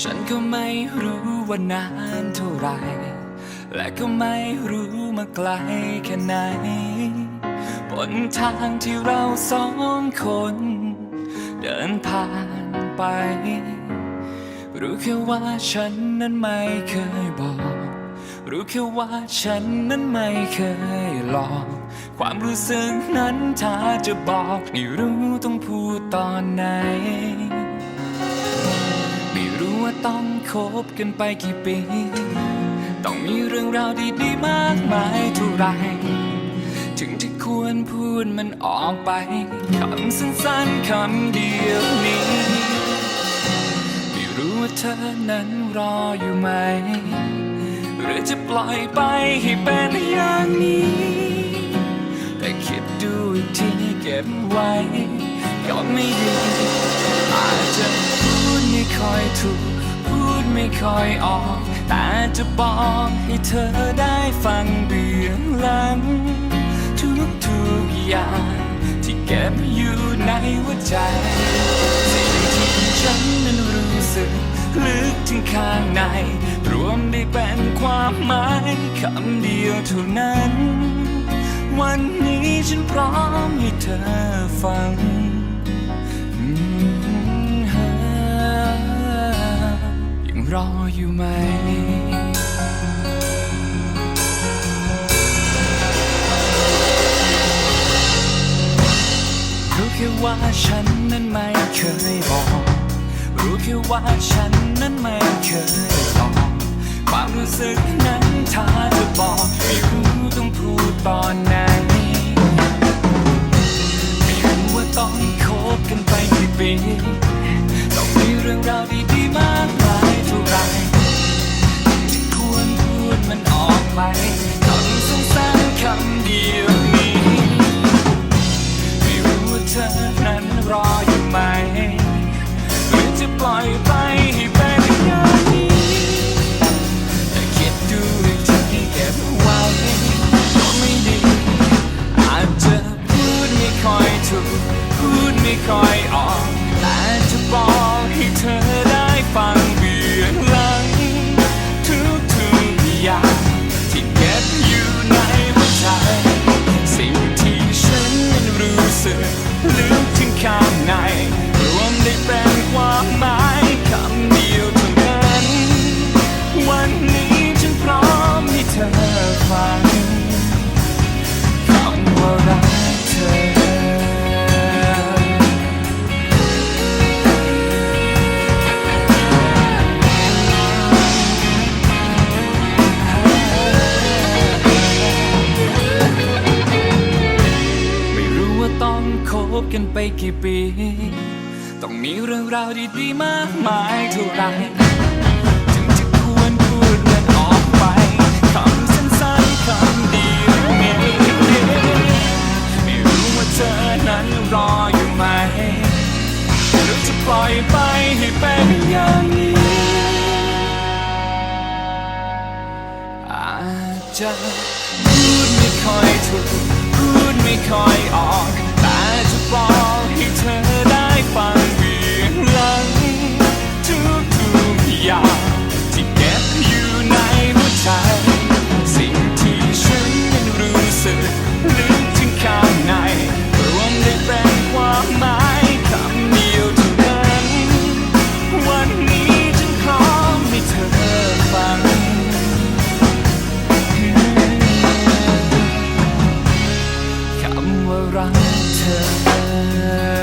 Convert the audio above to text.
ฉันก็ไม่รู้ว่านานเท่าไร และก็ไม่รู้มาไกลแค่ไหนบนทางที่เราสองคน เดินผ่านไป รู้แค่ว่าฉันนั้นไม่เคยบอก รู้แค่ว่าฉันนั้นไม่เคยหลอก ความรู้สึกนั้นถ้าจะบอกไม่รู้ต้องพูดตอนไหน ต้องคบกันไปกี่ปี ต้องมีเรื่องราวดีๆมากมายเท่าไร ถึงที่ควรพูดมันออกไป คำสั้นๆคำเดียวนี้ ไม่รู้ว่าเธอนั้นรออยู่ไหม หรือจะปล่อยไปให้เป็นอย่างนี้ แต่คิดดูอีกทีเก็บไว้ ก็ไม่ดีอาจจะพูดไม่ค่อยถูก ไม่ค่อยออก แต่จะบอกให้เธอได้ฟังเบื้องหลัง ทุกๆอย่างที่เก็บอยู่ในหัวใจ สิ่งที่ฉันนั้นรู้สึกลึกถึงข้างใน รวมได้เป็นความหมายคำเดียวเท่านั้น วันนี้ฉันพร้อมให้เธอฟัง รออยู่ไหม รู้แค่ว่าฉันนั้นไม่เคยบอก รู้แค่ว่าฉันนั้นไม่เคยหลอกความรู้สึก พูด บกันไปกี่ปี ต้องมีเรื่องราวดีๆมากมายเท่าไหรถึงจะควรพูดมันออกไปคำสั้นๆคำเดียวนี้ไม่รู้ว่าเธอนั้นรออยู่ไหมหรือจะปล่อยไปให้เป็นอย่างนี้อาจจะพูดไม่ค่อยถูกพูดไม่ค่อยออก เธอได้ฟังเบียงหลัง ทุกทุกอย่างที่เก็บอยู่ในหัวใจ สิ่งที่ฉันรู้สึกลึกถึงข้างในรวมได้เป็ความหมายคำเดียวเท่านั้น วันนี้ฉันขอให้เธอฟัง คำว่ารักเธอ